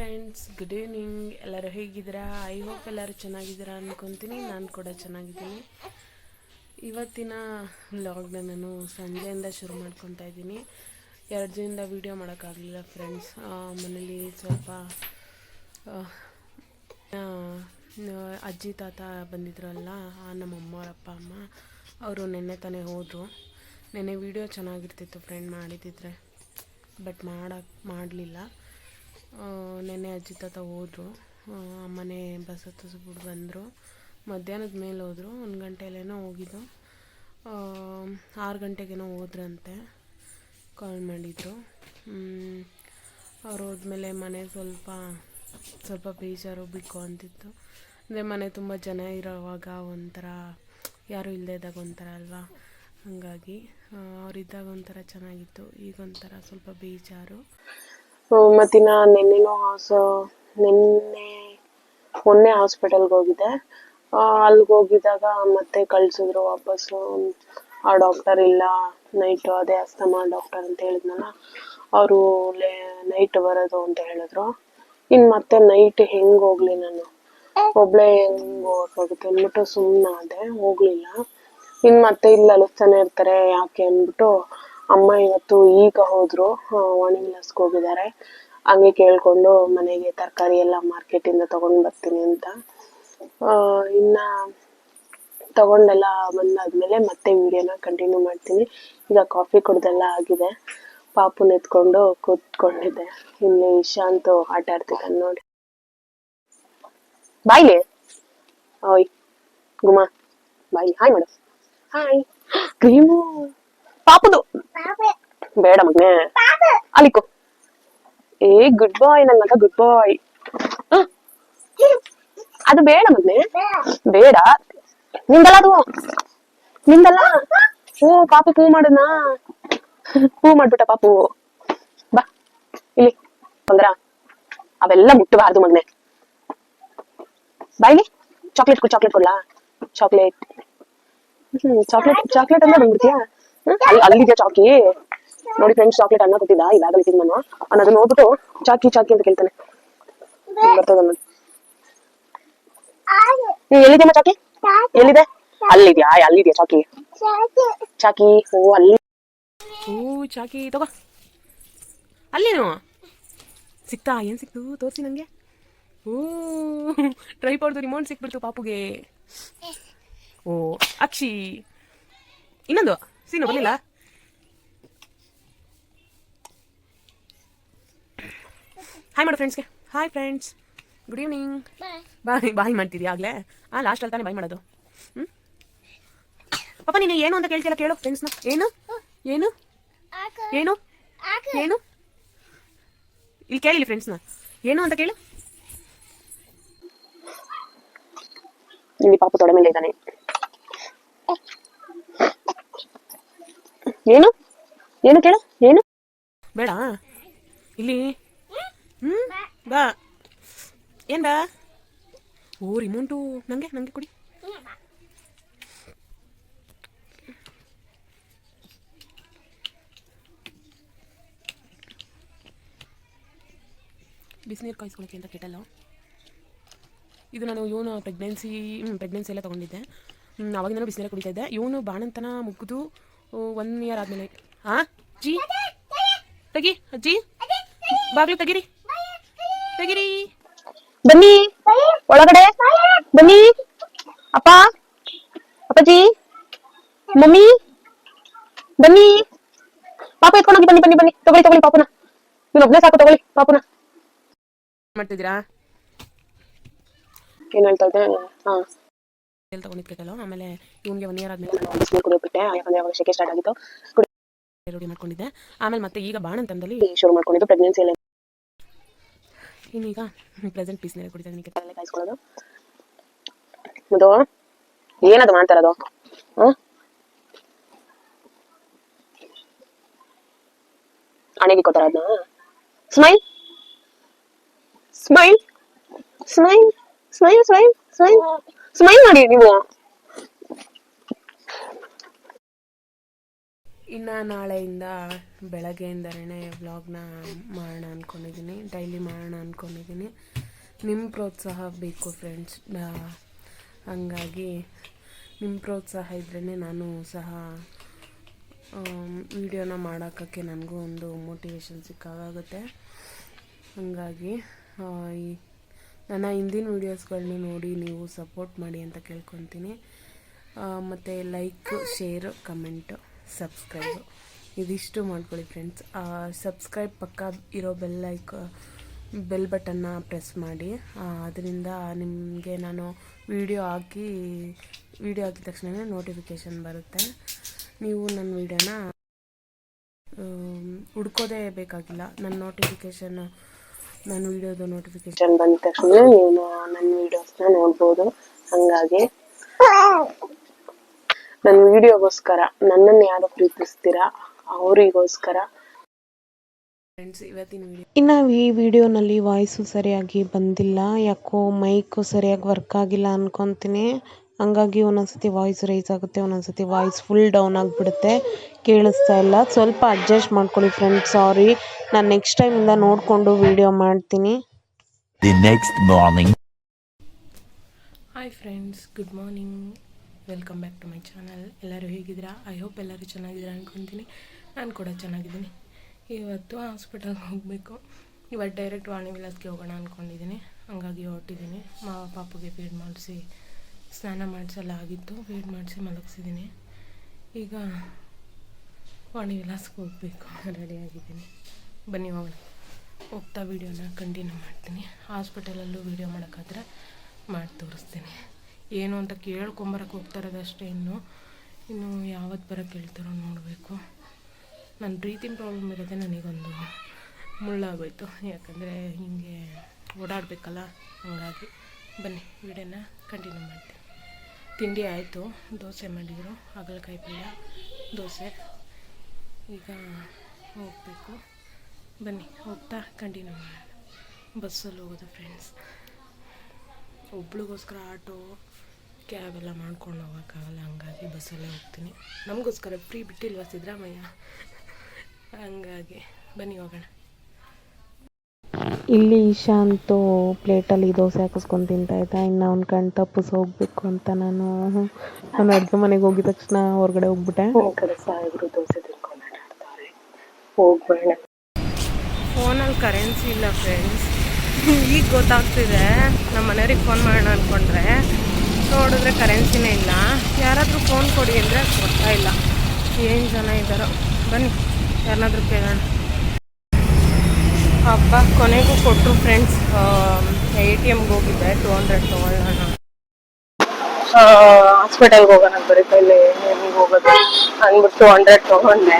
Friends good evening ಎಲ್ಲರೂ ಹೇಗಿದ್ದೀರಾ? I hope ಎಲ್ಲರೂ ಚೆನ್ನಾಗಿದ್ದೀರಾ ಅಂದ್ಕೊತೀನಿ ನಾನು ಕೂಡ ಚೆನ್ನಾಗಿದ್ದೀನಿ. ಇವತ್ತಿನ ವ್ಲಾಗ್ನ ನಾನು ಸಂಜೆಯಿಂದ ಶುರು ಮಾಡ್ಕೊತಾ ಇದ್ದೀನಿ. ಎರಡು ದಿನದಿಂದ ವೀಡಿಯೋ ಮಾಡೋಕ್ಕಾಗಲಿಲ್ಲ ಫ್ರೆಂಡ್ಸ್ ಮನೇಲಿ ಸ್ವಲ್ಪ ಅಜ್ಜಿ ತಾತ ಬಂದಿದ್ರಲ್ಲ ಆ, ನಮ್ಮ ಅಮ್ಮ ಅವ್ರ ಅಪ್ಪ ಅಮ್ಮ ಅವರು ನೆನ್ನೆ ತಾನೇ ಹೋದರು. ನೆನ್ನೆ ವೀಡಿಯೋ ಚೆನ್ನಾಗಿರ್ತಿತ್ತು ಫ್ರೆಂಡ್ ಮಾಡಿದ್ದಿದ್ರೆ ಬಟ್ ಮಾಡಕ್ಕೆ ಮಾಡಲಿಲ್ಲ. ನೆನ್ನೆ ಅಜ್ಜಿ ತಾತ ಹೋದರು. ಅಮ್ಮನೇ ಬಸ್ ಹತ್ತಿಸ್ಬಿಟ್ಟು ಬಂದರು. ಮಧ್ಯಾಹ್ನದ ಮೇಲೆ ಹೋದರು. ಒಂದು ಗಂಟೆಯಲ್ಲೇನೋ ಹೋಗಿದ್ದು. ಆರು ಗಂಟೆಗೇನೋ ಹೋದ್ರಂತೆ. ಕಾಲ್ ಮಾಡಿದರು. ಅವ್ರು ಹೋದ್ಮೇಲೆ ಮನೆ ಸ್ವಲ್ಪ ಸ್ವಲ್ಪ ಬೇಜಾರು, ಬಿಕ್ಕು ಅಂತಿತ್ತು. ಅಂದರೆ ಮನೆ ತುಂಬ ಜನ ಇರೋವಾಗ ಒಂಥರ, ಯಾರೂ ಇಲ್ಲದೇ ಇದ್ದಾಗ ಒಂಥರ ಅಲ್ವಾ? ಹಾಗಾಗಿ ಅವರಿದ್ದಾಗ ಒಂಥರ ಚೆನ್ನಾಗಿತ್ತು. ಈಗ ಒಂಥರ ಸ್ವಲ್ಪ ಬೇಜಾರು. ಮತ್ತಿನ ನಿನ್ನೆನೂ ಹಾಸ ನಿನ್ನೆ, ಮೊನ್ನೆ ಹಾಸ್ಪಿಟಲ್ಗೆ ಹೋಗಿದ್ದೆ. ಅಲ್ಲಿಗೆ ಹೋಗಿದ್ದಾಗ ಮತ್ತೆ ಕಳ್ಸಿದ್ರು ವಾಪಸ್ಸು ಆ ಡಾಕ್ಟರ್ ಇಲ್ಲ ನೈಟು ಅದೇ ಅಸ್ತಮಾ ಡಾಕ್ಟರ್ ಅಂತ ಹೇಳಿದ್ನಲ್ಲ, ಅವರು ಲೇ ನೈಟ್ ಬರೋದು ಅಂತ ಹೇಳಿದ್ರು. ಇನ್ನು ಮತ್ತೆ ನೈಟ್ ಹೆಂಗೆ ಹೋಗ್ಲಿ ನಾನು? ಒಬ್ಬಳೇ ಹೆಂಗ್ ಹೋಗೋಕ್ಕಾಗುತ್ತೆ ಅಂದ್ಬಿಟ್ಟು ಸುಮ್ಮನೆ ಅದೇ ಹೋಗ್ಲಿಲ್ಲ. ಇನ್ನು ಮತ್ತೆ ಇಲ್ಲಿ ಅಲಸ್ತಾನೆ ಇರ್ತಾರೆ ಯಾಕೆ ಅಂದ್ಬಿಟ್ಟು ಅಮ್ಮ ಇವತ್ತು ಈಗ ಹೋದ್ರು ವಾಣಿ ವಿಲಾಸ್ಗೆ ಹೋಗಿದ್ದಾರೆ. ಹಂಗೆ ಕೇಳ್ಕೊಂಡು ಮನೆಗೆ ತರಕಾರಿ ಎಲ್ಲ ಮಾರ್ಕೆಟಿಂದ ತಗೊಂಡ್ ಬರ್ತೀನಿ ಅಂತ. ಇನ್ನು ತಗೊಂಡೆಲ್ಲ ಬಂದಾದ್ಮೇಲೆ ಮತ್ತೆ ವಿಡಿಯೋನ ಕಂಟಿನ್ಯೂ ಮಾಡ್ತೀನಿ. ಈಗ ಕಾಫಿ ಕುಡ್ದೆಲ್ಲ ಆಗಿದೆ. ಪಾಪುನ ಎತ್ಕೊಂಡು ಕೂತ್ಕೊಂಡಿದ್ದೆ ಇಲ್ಲಿ ಇಶಾಂತ್ ಆಟ ಆಡ್ತಿದ್ದಾನೆ ನೋಡಿ. ಬಾಯ್ಲಿ? ಓಯ್, ಗುಮಾ. Bye hi madam hi. Cream. ಪಾಪುದು. ಬೇಡ ಮಗ್ನೆ. ಅಲ್ಲಿಕೋ. ಏ ಗುಡ್ ಬಾಯ್ ನನ್ ಮಗ ಗುಡ್ ಬಾಯ್ ಅದು ಬೇಡ ಮಗ್ನೆ. ಬೇಡ. ನಿಂದಲ್ಲ ಅದು. ನಿಂದಲ್ಲ. ಹೂ ಪಾಪು ಹೂ ಮಾಡದ್ನಾ ಹೂ ಮಾಡ್ಬಿಟ್ಟ ಪಾಪು. ಬಾ. ಇಲ್ಲಿ. ತೊಂದ್ರ. ಅವೆಲ್ಲ ಮುಟ್ಟಬಾರ್ದು ಮಗ್ನೆ. ಬಾಯ್ಲಿ ಚಾಕ್ಲೇಟ್ ಕೊಡ್ ಚಾಕ್ಲೇಟ್ ಕೊಡ್ಲಾ? ಚಾಕ್ಲೇಟ್ ಹ್ಮ್ ಚಾಕ್ಲೇಟ್ ಚಾಕ್ಲೇಟ್ ಅಂದ್ರೆ ಬಂದ್ಬಿಡ್ತೀಯಾ? ಅಲ್ಲಿ ಅಲ್ಲಿದ್ಯಾ ಚಾಕಿ? ನೋಡಿ ಫ್ರೆಂಡ್ಸ್ ಚಾಕ್ಲೇಟ್ ಅನ್ನ ಕೊಟ್ಟಿದ್ದ, ಈ ಬ್ಯಾಗಲ್ಲಿ ಇಟ್ಟಿದ್ ನಾನು. ಅವ್ನು ಅದನ್ನ ನೋಡ್ಬಿಟ್ಟು, ಚಾಕಿ ಚಾಕಿ ಅಂತ ಕೇಳ್ತಾನೆ. ಬರ್ತದ ಆ ನೀ ಎಲ್ಲಿದ್ಯಮ್ಮ ಚಾಕಿ? ಎಲ್ಲಿದೆ? ಅಲ್ಲಿದ್ಯಾ? ಅಲ್ಲಿದ್ಯಾ ಚಾಕಿ? ಚಾಕಿ, ಓ, ಅಲ್ಲಿ ಓ, ಚಾಕಿ, ತಗೋ. ಅಲ್ಲೇನು? ಸಿಕ್ತಾ? ಏನು ಸಿಕ್ತು? ತೋರಿಸಿ ನಂಗೆ. ಓ ಟ್ರೈಪಾಡ್ದು ರಿಮೋಟ್ ಸಿಕ್ಬಿಡ್ತು ಪಾಪುಗೆ. ಓ, ಅಕ್ಷಿ. ಇನ್ನೊಂದು? ಸೀನು ಬರಲಿಲ್ಲ? ಹಾಯ್ ಮಾಡು ಫ್ರೆಂಡ್ಸ್ಗೆ hi friends good evening bye bye ಮಾಡ್ತೀರಿ ಆಗಲೇ? ಹಾಂ ಲಾಸ್ಟಲ್ಲಿ ತಾನೆ ಬಾಯ್ ಮಾಡೋದು. ಹ್ಞೂ ಪಾಪ ನೀನು ಏನು ಅಂತ ಕೇಳ್ತಿಲ್ಲ ಕೇಳು ಫ್ರೆಂಡ್ಸ್ನ ಏನು? ಏನು? ಏನು? ಏನು? ಇಲ್ಲಿ ಕೇಳಿಲ್ಲ ಫ್ರೆಂಡ್ಸ್ನ ಏನು ಅಂತ ಕೇಳು. ಇಲ್ಲಿ ಪಾಪ ತೊಡೆ ಮೇಲೆ ಇದ್ದಾನೆ. ಏನು? ಏನು ಕೇಳು? ಏನು? ಬೇಡ. ಇಲ್ಲಿ. ಹ್ಮ್? ಬಾ. ಏನ್ ಬಾ? ಓ, ರಿಮೋಂಟು. ನಂಗೆ ನಂಗೆ ಕೊಡಿ. ಬಿಸಿನೀರು ಕಾಯಿಸ್ಕೊಳಕ್ಕೆ ಅಂತ ಕೆಟ್ಟಲ್ಲ ಇದು ನಾನು ಇವನು ಪ್ರೆಗ್ನೆನ್ಸಿ ಪ್ರೆಗ್ನೆನ್ಸಿ ಎಲ್ಲ ತೊಗೊಂಡಿದ್ದೆ. ಅವಾಗ ನಾನು ಬಿಸಿನೀರು ಕುಡಿತಾ ಇದ್ದೆ. ಇವನು ಬಾಣಂತನ ಮುಗಿದು ಒನ್ ಇಯರ್ ಆದಮೇಲೆ. ಹಾ ಜಿ? ತೆಗಿ ಅಜ್ಜಿ ಬಾಗ್ಲು ತೆಗಿರಿ. ತೆಗಿರಿ. ಬನ್ನಿ. ಒಳಗಡೆ. ಬನ್ನಿ. ಅಪ್ಪ. ಅಪ್ಪಾಜಿ. ಮಮ್ಮಿ. ಬನ್ನಿ. ಪಾಪ ಎತ್ಕೊಂಡೋಗಿ ಬನ್ನಿ ಬನ್ನಿ ಬನ್ನಿ. ತಗೊಳ್ಳಿ ತಗೊಳ್ಳಿ ಪಾಪನ. ನೀನು ಒಬ್ಬನೇ ಸಾಕು ತಗೊಳ್ಳಿ ಪಾಪನ. ಮಾಡ್ತಿದ್ದೀರಾ? ಏನ್ ಹೇಳ್ತಾ ಇದ್ದೆ? ಹಾ. ಎಲ್ಲಿ ತಗೊಂಡಿದ್ಬೇಕಲ್ಲ ಆಮೇಲೆ ಇವನಿಗೆ ಒನ್ ಇಯರ್ ಆದ್ಮೇಲೆ ಬಿಸಿನೀರು ಕುಡಿಯೋಬಿಟ್ಟೆ ಯಾಕಂದ್ರೆ ಅವಾಗ ಶೆಕೆ ಸ್ಟಾರ್ಟ್ ಆಗಿತ್ತು. ಕುಡಿ ರೂಢಿ ಮಾಡ್ಕೊಂಡಿದ್ದೆ. ಆಮೇಲೆ ಮತ್ತೆ ಈಗ ಬಾಣಂತನದಲ್ಲಿ ಶುರು ಮಾಡ್ಕೊಂಡಿದ್ದು ಪ್ರೆಗ್ನೆನ್ಸಿ ಎಲ್ಲ ಇನ್ನೀಗ ಪ್ರೆಸೆಂಟ್ ಬಿಸಿನೀರು ಕುಡಿತಾ ನಿಮಗೆ ತಲೆ ಕಾಯಿಸ್ಕೊಳ್ಳೋದು. ಅದು ಏನದು ಮಾಡ್ತಾರದು ಹಣೆಗೆ ಕೊತ್ತಾರ ಅದನ್ನ? Smile smile smile smile smile smile smile ಮಾಡಿ ನೀವು. ಇನ್ನು ನಾಳೆಯಿಂದ ಬೆಳಗ್ಗೆಯಿಂದನೇ ವ್ಲಾಗ್ನ ಮಾಡೋಣ ಅಂದ್ಕೊಂಡಿದ್ದೀನಿ ಡೈಲಿ ಮಾಡೋಣ ಅಂದ್ಕೊಂಡಿದ್ದೀನಿ ನಿಮ್ಮ ಪ್ರೋತ್ಸಾಹ ಬೇಕು ಫ್ರೆಂಡ್ಸ್ ಹಂಗಾಗಿ ನಿಮ್ಮ ಪ್ರೋತ್ಸಾಹ ಇದ್ರೇ ನಾನು ಸಹ ವಿಡಿಯೋನ ಮಾಡೋಕ್ಕೆ ನನಗೂ ಒಂದು ಮೋಟಿವೇಶನ್ ಸಿಕ್ಕಾಗುತ್ತೆ ಹಾಗಾಗಿ ನನ್ನ ಹಿಂದಿನ ವೀಡಿಯೋಸ್ಗಳನ್ನ ನೋಡಿ ನೀವು ಸಪೋರ್ಟ್ ಮಾಡಿ ಅಂತ ಕೇಳ್ಕೊತೀನಿ. ಮತ್ತು ಲೈಕ್ ಶೇರ್ ಕಮೆಂಟು ಸಬ್ಸ್ಕ್ರೈಬ್ ಇದಿಷ್ಟು ಮಾಡ್ಕೊಳ್ಳಿ ಫ್ರೆಂಡ್ಸ್ ಸಬ್ಸ್ಕ್ರೈಬ್ ಪಕ್ಕ ಇರೋ ಬೆಲ್ ಲೈಕ್ ಬೆಲ್ ಬಟನ್ನ ಪ್ರೆಸ್ ಮಾಡಿ. ಅದರಿಂದ ನಿಮಗೆ ನಾನು ವಿಡಿಯೋ ಹಾಕಿ ವಿಡಿಯೋ ಹಾಕಿದ ತಕ್ಷಣವೇ ನೋಟಿಫಿಕೇಷನ್ ಬರುತ್ತೆ. ನೀವು ನನ್ನ ವಿಡಿಯೋನ ಹುಡ್ಕೋದೇ ಬೇಕಾಗಿಲ್ಲ. ನನ್ನ ನೋಟಿಫಿಕೇಷನ್ ನನ್ನ ವಿಡಿಯೋದು ನೋಟಿಫಿಕೇಶನ್ ಬಂದ ತಕ್ಷಣ ನೀವು ನನ್ನ ವಿಡಿಯೋಸ್ನ ನೋಡ್ಬೋದು. ಹಂಗಾಗಿ ನನ್ನ ವಿಡಿಯೋಗೋಸ್ಕರ ನನ್ನನ್ನು ಯಾರು ಪ್ರೀತಿಸ್ತೀರಾ? ಅವರಿಗೋಸ್ಕರ. ಫ್ರೆಂಡ್ಸ್ ಇವತ್ತಿನ ವಿಡಿಯೋ ಇನ್ನು ಈ ವಿಡಿಯೋನಲ್ಲಿ ವಾಯ್ಸು ಸರಿಯಾಗಿ ಬಂದಿಲ್ಲ. ಯಾಕೋ ಮೈಕು ಸರಿಯಾಗಿ ವರ್ಕ್ ಆಗಿಲ್ಲ ಅನ್ಕೊತೀನಿ. ಹಂಗಾಗಿ ಒಂದೊಂದ್ಸತಿ ವಾಯ್ಸ್ ರೈಸ್ ಆಗುತ್ತೆ ಒಂದೊಂದ್ಸತಿ ವಾಯ್ಸ್ ಫುಲ್ ಡೌನ್ ಆಗಿಬಿಡುತ್ತೆ ಕೇಳಿಸ್ತಾ ಇಲ್ಲ. ಸ್ವಲ್ಪ ಅಡ್ಜಸ್ಟ್ ಮಾಡ್ಕೊಳ್ಳಿ ಫ್ರೆಂಡ್ಸ್ ಸಾರಿ ನಾನು ನೆಕ್ಸ್ಟ್ ಟೈಮಿಂದ ನೋಡಿಕೊಂಡು ವೀಡಿಯೋ ಮಾಡ್ತೀನಿ. The next morning hi friends good morning welcome back to my channel ಎಲ್ಲರೂ ಹೇಗಿದ್ದೀರಾ? ಐ ಹೋಪ್ ಎಲ್ಲರೂ ಚೆನ್ನಾಗಿದ್ದೀರಾ ಅಂದ್ಕೊತೀನಿ ನಾನು ಕೂಡ ಚೆನ್ನಾಗಿದ್ದೀನಿ. ಇವತ್ತು ಹಾಸ್ಪಿಟಲ್ಗೆ ಹೋಗಬೇಕು. ಇವತ್ತು ಡೈರೆಕ್ಟ್ ವಾಣಿ ವಿಲಾಸ್ಗೆ ಹೋಗೋಣ ಅಂದ್ಕೊಂಡಿದ್ದೀನಿ ಹಂಗಾಗಿ ಹೊರಟಿದ್ದೀನಿ. ಮಾ ಪಾಪುಗೆ ಫೀಡ್ ಮಾಡಿಸಿ ಸ್ನಾನ ಮಾಡಿಸೆಲ್ಲ ಆಗಿತ್ತು ವೇಟ್ ಮಾಡಿಸಿ ಮಲಗಿಸಿದ್ದೀನಿ ಈಗ ವಾಣಿ ವಿಲಾಸಕ್ಕೆ ಹೋಗಬೇಕು. ರೆಡಿಯಾಗಿದ್ದೀನಿ ಬನ್ನಿ ಹೋಗೋಣ. ಹೋಗ್ತಾ ವೀಡಿಯೋನ ಕಂಟಿನ್ಯೂ ಮಾಡ್ತೀನಿ. ಹಾಸ್ಪಿಟಲಲ್ಲೂ ವೀಡಿಯೋ ಮಾಡೋಕ್ಕಾದ್ರೆ ಮಾಡಿ ತೋರಿಸ್ತೀನಿ. ಏನು ಅಂತ ಕೇಳ್ಕೊಂಬರಕ್ಕೆ ಹೋಗ್ತಾ ಇರೋದಷ್ಟೇ ಇನ್ನು. ಇನ್ನು ಯಾವತ್ತು ಬರೋಕ್ಕೆ ಹೇಳ್ತಾರೋ ನೋಡಬೇಕು. ನನ್ನ ಬ್ರೀತಿಂಗ್ ಪ್ರಾಬ್ಲಮ್ ಇರೋದೆ ನನಗೊಂದು ಮುಳ್ಳಾಗೋಯ್ತು. ಯಾಕಂದರೆ ಹೀಗೆ ಓಡಾಡಬೇಕಲ್ಲ ಹಂಗಾಗಿ. ಬನ್ನಿ, ವಿಡಿಯೋನ ಕಂಟಿನ್ಯೂ ಮಾಡ್ತೀನಿ. ತಿಂಡಿ ಆಯಿತು, ದೋಸೆ ಮಾಡಿದರು, ಹಾಗಲಕಾಯಿ ಪಲ್ಯ, ದೋಸೆ. ಈಗ ಹೋಗಬೇಕು. ಬನ್ನಿ, ಹೋಗ್ತಾ ಕಂಟಿನ್ಯೂ ಮಾಡೋಣ. ಬಸ್ಸಲ್ಲಿ ಹೋಗೋದು ಫ್ರೆಂಡ್ಸ್ ಒಬ್ಳಿಗೋಸ್ಕರ ಆಟೋ ಕ್ಯಾಬ್ ಎಲ್ಲ ಮಾಡ್ಕೊಂಡು ಹೋಗೋಕ್ಕಾಗಲ್ಲ, ಹಂಗಾಗಿ ಬಸ್ಸಲ್ಲೇ ಹೋಗ್ತೀನಿ. ನಮಗೋಸ್ಕರ ಫ್ರೀ ಬಿಟ್ಟಿಲ್ವಾ ಸಿದ್ದರಾಮಯ್ಯ? ಹಂಗಾಗಿ, ಬನ್ನಿ ಹೋಗೋಣ. ಇಲ್ಲಿ ಈಶಾ ಅಂತೂ ಪ್ಲೇಟಲ್ಲಿ ದೋಸೆ ಹಾಕಿಸ್ಕೊಂಡು ತಿಂತಾ ಇದ್ದ. ಇನ್ನು ಅವ್ನ ಕಣ್ ತಪ್ಪಿಸ್ ಹೋಗ್ಬೇಕು ಅಂತ ನಾನು. ನಾನು ಅಡುಗೆ ಮನೆಗೆ ಹೋಗಿದ ತಕ್ಷಣ ಹೊರಗಡೆ ಹೋಗ್ಬಿಟ್ಟೆ. ಈ ಕಡೆ ಸಾಹೇಬರು ದೋಸೆ ಹೋಗ್ಬೇಡ. ಫೋನಲ್ಲಿ ಕರೆನ್ಸಿ ಇಲ್ಲ ಫ್ರೆಂಡ್ಸ್. ಈಗ ಗೊತ್ತಾಗ್ತಿದೆ ನಮ್ಮ ಮನೆಯವ್ರಿಗೆ ಫೋನ್ ಮಾಡೋಣ ಅಂದ್ಕೊಂಡ್ರೆ ನೋಡಿದ್ರೆ ಕರೆನ್ಸಿನೇ ಇಲ್ಲ. ಯಾರಾದರೂ ಫೋನ್ ಕೊಡಿ ಅಂದರೆ ಕೊಡ್ತಾ ಇಲ್ಲ. ಏನು ಜನ ಇದ್ದಾರೋ ಬನ್ನಿ ಯಾರನ್ನಾದ್ರೂ ಕೇಳೋಣ. ಹಬ್ಬ ಕೊನೆಗೂ ಕೊಟ್ಟರು ಫ್ರೆಂಡ್ಸ್ ಎ ಟಿ ಎಮ್ಗೆ ಹೋಗಿದ್ದೆ ಟೂ ಹಂಡ್ರೆಡ್ ತೊಗೊಳ್ಳೋಣ ಹಾಸ್ಪಿಟಲ್ಗೆ ಹೋಗೋಣ ಬರೀ ಕೈಲಿ ಹೆಂಗೆ ಹೋಗೋದು ಅಂದ್ಬಿಟ್ಟು ಹಂಡ್ರೆಡ್ ತೊಗೊಂಡೆ.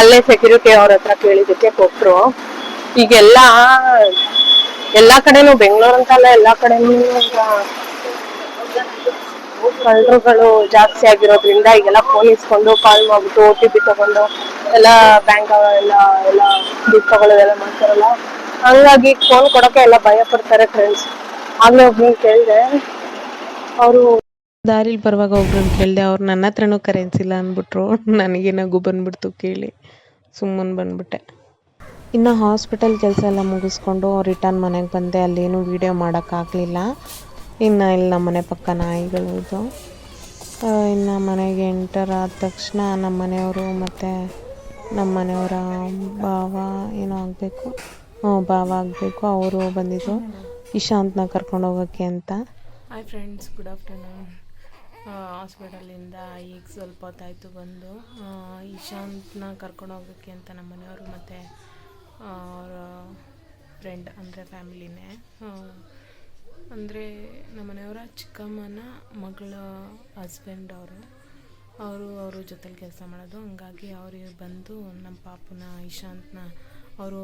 ಅಲ್ಲೇ ಸೆಕ್ಯೂರಿಟಿ ಅವ್ರ ಹತ್ರ ಕೇಳಿದ್ದಕ್ಕೆ ಕೊಟ್ಟರು ಈಗೆಲ್ಲ, ಎಲ್ಲ ಕಡೆನೂ ಬೆಂಗಳೂರು ಅಂತಲ್ಲ, ಎಲ್ಲ ಕಡೆನೂ ಈಗ ಕಳ್ಳರುಗಳು ಜಾಸ್ತಿ ಆಗಿರೋದ್ರಿಂದ ಈಗೆಲ್ಲ ಫೋನ್ ಇಸ್ಕೊಂಡು ಕಾಲ್ ಮಾಡ್ಬಿಟ್ಟು ಓ ಟಿ ಪಿ ತಗೊಂಡು ಎಲ್ಲ ಬ್ಯಾಂಕ್ ಎಲ್ಲ ಎಲ್ಲ ದುಡ್ಡು ತಗೊಳ್ಳೋದೆಲ್ಲ ಮಾಡ್ತಾರಲ್ಲ, ಹಂಗಾಗಿ ಫೋನ್ ಕೊಡಕ್ಕೆ ಎಲ್ಲ ಭಯ ಪಡ್ತಾರೆ ಫ್ರೆಂಡ್ಸ್ ಆಗ್ಲೇ ಒಬ್ರು ಕೇಳಿದೆ. ಅವರು ದಾರಿಲಿ ಬರುವಾಗ ಒಬ್ರನ್ನ ಕೇಳಿದೆ, ಅವ್ರು ನನ್ನ ಹತ್ರನೂ ಕರೆನ್ಸಿ ಇಲ್ಲ ಅಂದ್ಬಿಟ್ರು. ನನಗೆ ನಗು ಬಂದ್ಬಿಡ್ತು ಕೇಳಿ, ಸುಮ್ಮನ್ ಬಂದ್ಬಿಟ್ಟೆ. ಇನ್ನು ಹಾಸ್ಪಿಟಲ್ ಕೆಲಸ ಎಲ್ಲ ಮುಗಿಸ್ಕೊಂಡು ರಿಟರ್ನ್ ಮನೆಗೆ ಬಂದೆ, ಅಲ್ಲೇನು ವೀಡಿಯೋ ಮಾಡೋಕ್ಕಾಗಲಿಲ್ಲ ಇನ್ನು ಇಲ್ಲಿ ನಮ್ಮ ಮನೆ ಪಕ್ಕ ನಾಯಿಗಳು ಇದು. ಇನ್ನು ಮನೆಗೆ ಎಂಟರ್ ಆದ ತಕ್ಷಣ ನಮ್ಮ ಮನೆಯವರು ಮತ್ತು ನಮ್ಮ ಮನೆಯವರ ಭಾವ ಏನೋ ಆಗಬೇಕು. ಭಾವ ಆಗಬೇಕು. ಅವರು ಬಂದಿದ್ದು ಇಶಾಂತ್ನ ಕರ್ಕೊಂಡು ಹೋಗೋಕ್ಕೆ ಅಂತ. ಹಾಯ್ ಫ್ರೆಂಡ್ಸ್ ಗುಡ್ ಆಫ್ಟರ್ನೂನ್ ಹಾಸ್ಪಿಟಲಿಂದ ಈಗ ಸ್ವಲ್ಪ ಹೊತ್ತಾಯಿತು ಬಂದು. ಇಶಾಂತ್ನ ಕರ್ಕೊಂಡು ಹೋಗೋಕ್ಕೆ ಅಂತ ನಮ್ಮ ಮನೆಯವರು ಮತ್ತು ಅವರ ಫ್ರೆಂಡ್ ಅಂದರೆ ಫ್ಯಾಮಿಲಿನೇ ಅಂದರೆ ನಮ್ಮ ಮನೆಯವರ ಚಿಕ್ಕಮ್ಮನ ಮಗಳ ಹಸ್ಬೆಂಡ್ ಅವರು. ಅವರು ಅವ್ರ ಜೊತೆಲಿ ಕೆಲಸ ಮಾಡೋದು. ಹಂಗಾಗಿ ಅವ್ರಿಗೆ ಬಂದು ನಮ್ಮ ಪಾಪನ, ಇಶಾಂತ್ನ ಅವರು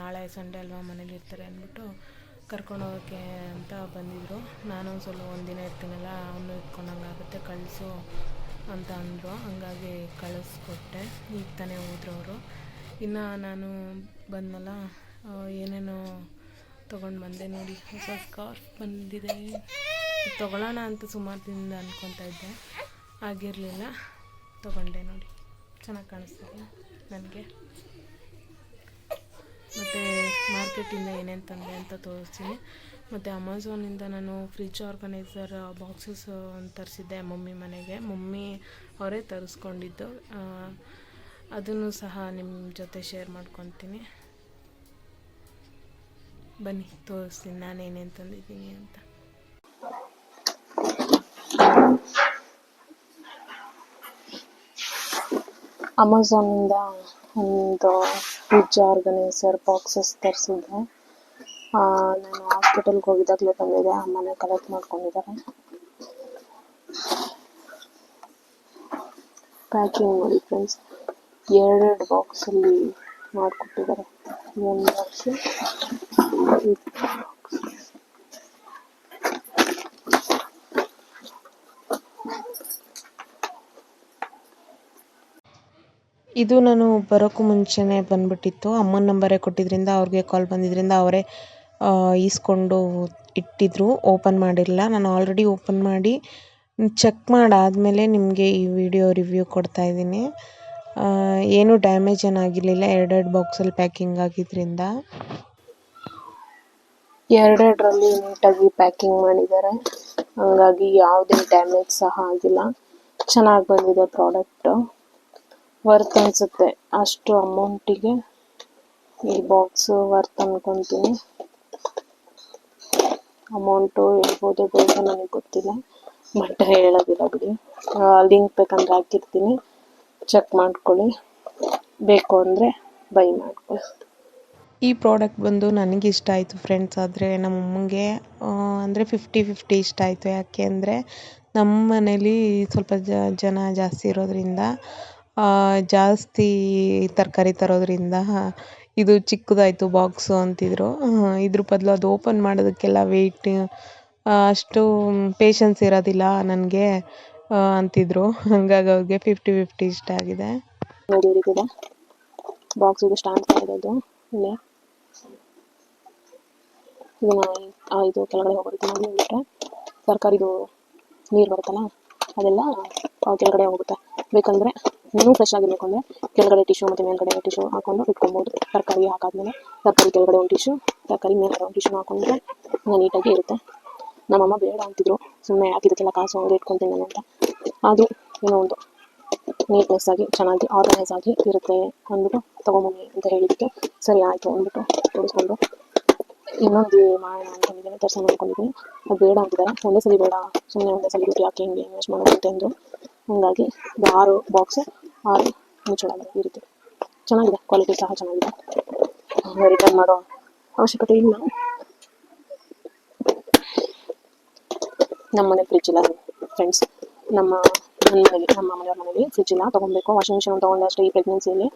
ನಾಳೆ ಸಂಡೇ ಅಲ್ವಾ ಮನೇಲಿ ಇರ್ತಾರೆ ಅಂದ್ಬಿಟ್ಟು ಕರ್ಕೊಂಡು ಹೋಗೋಕ್ಕೆ ಅಂತ ಬಂದಿದ್ದರು ನಾನು ಸ್ವಲ್ಪ ಒಂದಿನ ಇರ್ತೀನಲ್ಲ, ಅವನು ಇಟ್ಕೊಂಡಂಗಾಗುತ್ತೆ ಕಳಿಸು ಅಂತ ಅಂದರು. ಹಂಗಾಗಿ ಕಳಿಸ್ಕೊಟ್ಟೆ. ಈಗ ತಾನೇ ಹೋದ್ರು ಅವರು. ಇನ್ನು ನಾನು ಬಂದನಲ್ಲ ಏನೇನೋ ತೊಗೊಂಡು ಬಂದೆ ನೋಡಿ. ಹೊಸ ಸ್ಕಾರ್ಫ್ ಬಂದಿದೆ. ತೊಗೊಳೋಣ ಅಂತ ಸುಮಾರು ದಿನದಿಂದ ಅಂದ್ಕೊತಾ ಇದ್ದೆ. ಆಗಿರಲಿಲ್ಲ. ತೊಗೊಂಡೆ ನೋಡಿ. ಚೆನ್ನಾಗಿ ಕಾಣಿಸ್ತಿದೆ ನನಗೆ. ಮತ್ತು ಮಾರ್ಕೆಟಿಂದ ಏನೇನು ತಂದೆ ಅಂತ ತೋರಿಸ್ತೀನಿ. ಮತ್ತು ಅಮೆಝಾನಿಂದ ನಾನು ಫ್ರಿಜ್ ಆರ್ಗನೈಸರ್ ಬಾಕ್ಸಸ್ ತರಿಸಿದ್ದೆ ಮಮ್ಮಿ ಮನೆಗೆ. ಮಮ್ಮಿ ಅವರೇ ತರಿಸ್ಕೊಂಡಿದ್ದು. ಅದನ್ನು ಸಹ ನಿಮ್ಮ ಜೊತೆ ಶೇರ್ ಮಾಡ್ಕೊತೀನಿ. ಬನ್ನಿ, ತೋರಿಸ್ತೀನಿ, ನಾನು ಏನೇನು ತಂದಿದ್ದೀನಿ ಅಂತ. ಅಮೆಝಾನಿಂದ ಒಂದು ಫ್ರಿಜ್ ಆರ್ಗನೈಸರ್ ಬಾಕ್ಸಸ್ ತರಿಸಿದ್ದೆ. ನಾನು ಹಾಸ್ಪಿಟಲ್ಗೆ ಹೋಗಿದ್ದಾಗಲೇ ಬಂದಿದೆ ಅಮ್ಮನೇ ಕಲೆಕ್ಟ್ ಮಾಡ್ಕೊಂಡಿದ್ದಾರೆ. ಪ್ಯಾಕಿಂಗ್ ಮಾಡಿ ಫ್ರೆಂಡ್ಸ್ ಎರಡೆರಡು ಬಾಕ್ಸಲ್ಲಿ ಮಾಡಿಕೊಟ್ಟಿದ್ದಾರೆ. ಒಂದು ಬಾಕ್ಸ್ ಇದು ನಾನು ಬರೋಕ್ಕೂ ಮುಂಚೆನೇ ಬಂದ್ಬಿಟ್ಟಿತ್ತು. ಅಮ್ಮನ ನಂಬರೇ ಕೊಟ್ಟಿದ್ದರಿಂದ ಅವ್ರಿಗೆ ಕಾಲ್ ಬಂದಿದ್ದರಿಂದ ಅವರೇ ಈಸ್ಕೊಂಡು ಇಟ್ಟಿದ್ರು. ಓಪನ್ ಮಾಡಿರಲಿಲ್ಲ ನಾನು ಆಲ್ರೆಡಿ ಓಪನ್ ಮಾಡಿ ಚೆಕ್ ಮಾಡಾದಮೇಲೆ ನಿಮಗೆ ಈ ವಿಡಿಯೋ ರಿವ್ಯೂ ಕೊಡ್ತಾ ಇದ್ದೀನಿ. ಏನೂ ಡ್ಯಾಮೇಜ್ ಏನಾಗಿರಲಿಲ್ಲ. ಎರಡೆರಡು ಬಾಕ್ಸಲ್ಲಿ ಪ್ಯಾಕಿಂಗ್ ಆಗಿದ್ದರಿಂದ ಎರಡೆರಡರಲ್ಲಿ ನೀಟಾಗಿ ಪ್ಯಾಕಿಂಗ್ ಮಾಡಿದ್ದಾರೆ. ಹಾಗಾಗಿ ಯಾವುದೇ ಡ್ಯಾಮೇಜ್ ಸಹ ಆಗಿಲ್ಲ. ಚೆನ್ನಾಗಿ ಬಂದಿದೆ ಪ್ರಾಡಕ್ಟು. ವರ್ತ್ ಅನಿಸುತ್ತೆ ಅಷ್ಟು ಅಮೌಂಟಿಗೆ. ಈ ಬಾಕ್ಸು ವರ್ತ್ ಅನ್ಕೊತೀನಿ. ಅಮೌಂಟು ಹೇಳ್ಬೋದು ಬೇಗ ನನಗೆ ಗೊತ್ತಿಲ್ಲ. ಬಟ್ ಹೇಳೋದಿಲ್ಲ ಬಿಡಿ. ಲಿಂಕ್ ಬೇಕಂದ್ರೆ ಹಾಕಿರ್ತೀನಿ. ಚೆಕ್ ಮಾಡ್ಕೊಳ್ಳಿ. ಬೇಕು ಅಂದರೆ ಬೈ ಮಾಡ್ಕೊಳ್ಳಿ. ಈ ಪ್ರಾಡಕ್ಟ್ ಬಂದು ನನಗೆ ಇಷ್ಟ ಆಯಿತು ಫ್ರೆಂಡ್ಸ್. ಆದರೆ ನಮ್ಮ ಅಮ್ಮಂಗೆ ಅಂದರೆ ಫಿಫ್ಟಿ ಫಿಫ್ಟಿ ಇಷ್ಟ ಆಯಿತು. ಯಾಕೆ ಅಂದರೆ ನಮ್ಮ ಮನೇಲಿ ಸ್ವಲ್ಪ ಜನ ಜಾಸ್ತಿ ಇರೋದರಿಂದ ಜಾಸ್ತಿ ತರಕಾರಿ ತರೋದರಿಂದ ಇದು ಚಿಕ್ಕದಾಯಿತು ಬಾಕ್ಸು ಅಂತಿದ್ರು. ಇದ್ರ ಬದಲು ಅದು ಓಪನ್ ಮಾಡೋದಕ್ಕೆಲ್ಲ ವೆಯ್ಟ್ ಅಷ್ಟು ಪೇಷನ್ಸ್ ಇರೋದಿಲ್ಲ ನನಗೆ ಅಂತಿದ್ರು. ಹಂಗಾಗಿ ಅವ್ರಿಗೆ ಫಿಫ್ಟಿ ಫಿಫ್ಟಿ ಇಷ್ಟ ಆಗಿದೆ. ಬಾಕ್ಸ್ ಇದು. ಇರೋದು ಇಲ್ಲೇ. ಇದನ್ನ ಇದು ಕೆಳಗಡೆ ಹೋಗೋದಕ್ಕೆ ಮಾಡಿ ಬಿಟ್ಟರೆ ತರಕಾರಿದು ನೀರು ಬರುತ್ತಲ್ಲ, ಅದೆಲ್ಲ ಕೆಳಗಡೆ ಹೋಗುತ್ತೆ. ಬೇಕಂದರೆ ಇನ್ನೂ ಫ್ರೆಶ್ ಆಗಿರಬೇಕು ಅಂದರೆ ಕೆಳಗಡೆ ಟಿಶ್ಯೂ ಮತ್ತು ಮೇಲ್ಗಡೆ ಟಿಶ್ಯೂ ಹಾಕೊಂಡು ಇಟ್ಕೊಬೋದು. ತರಕಾರಿ ಹಾಕಾದ್ಮೇಲೆ ತರಕಾರಿ ಕೆಳಗಡೆ ಒಂದು ಟಿಶ್ಯೂ ತರಕಾರಿ ಮೇಲ್ಗಡೆ ಒಂದು ಟಿಶ್ಯೂ ಹಾಕೊಂಡ್ರೆ ನೀಟಾಗಿ ಇರುತ್ತೆ. ನಮ್ಮಮ್ಮ ಬೇಡ ಅಂತಿದ್ರು ಸುಮ್ಮನೆ ಯಾಕೆ ಕಾಸು ಹಂಗೆ ಇಟ್ಕೊತೀನಿ ನಾನು ಅಂತ. ಆದರೂ ಏನೋ ಒಂದು ನೀಟ್ನೆಸ್ ಆಗಿ, ಚೆನ್ನಾಗಿ ಆರ್ಗನೈಸ್ ಆಗಿ ಇರುತ್ತೆ ಅಂದ್ಬಿಟ್ಟು ತೊಗೊಂಬನ್ನಿ ಅಂತ ಹೇಳಿದ್ದಕ್ಕೆ ಸರಿ ಆಯಿತು ಅಂದ್ಬಿಟ್ಟು ತೋರಿಸ್ಕೊಂಡು ಇನ್ನೊಂದು ಮಾಡೋಣ ಅಂದ್ಕೊಂಡಿದ್ದೀನಿ ತರ್ಸೋಣ ಅಂದ್ಕೊಂಡಿದ್ದೀನಿ ಅದು ಬೇಡ ಅಂತಿದ್ದಾರೆ. ಒಂದೇ ಸಲ ಬೇಡ. ಸುಮ್ಮನೆ ಒಂದೇ ಸಲ ದುಡ್ಡು ಯಾಕೆ ಹಿಂಗೆ ಇನ್ವೆಸ್ಟ್ ಮಾಡೋದು ಅಂತ ಅಂದರು ಹಾಗಾಗಿ ಇದು ಆರು ಬಾಕ್ಸ್ ಆರು ಮುಚ್ಚಳಗಳು ಈ ರೀತಿ. ಚೆನ್ನಾಗಿದೆ. ಕ್ವಾಲಿಟಿ ಸಹ ಚೆನ್ನಾಗಿದೆ. ರಿಟರ್ನ್ ಮಾಡೋ ಅವಶ್ಯಕತೆ ಇಲ್ಲ. ನಮ್ಮನೆ ಫ್ರಿಜ್ ಇಲ್ಲ ಫ್ರೆಂಡ್ಸ್ ನಮ್ಮ ನನ್ನ ಮನೆಗೆ ನಮ್ಮ ಮನೆಯವ್ರ ಮನೇಲಿ ಫ್ರಿಜ್ ಇಲ್ಲ ತೊಗೊಬೇಕು ವಾಷಿಂಗ್ ಮಿಷಿನ್ ತೊಗೊಂಡೆ ಅಷ್ಟೇ ಈ ಪ್ರೆಗ್ನೆನ್ಸಿಯಲ್ಲಿ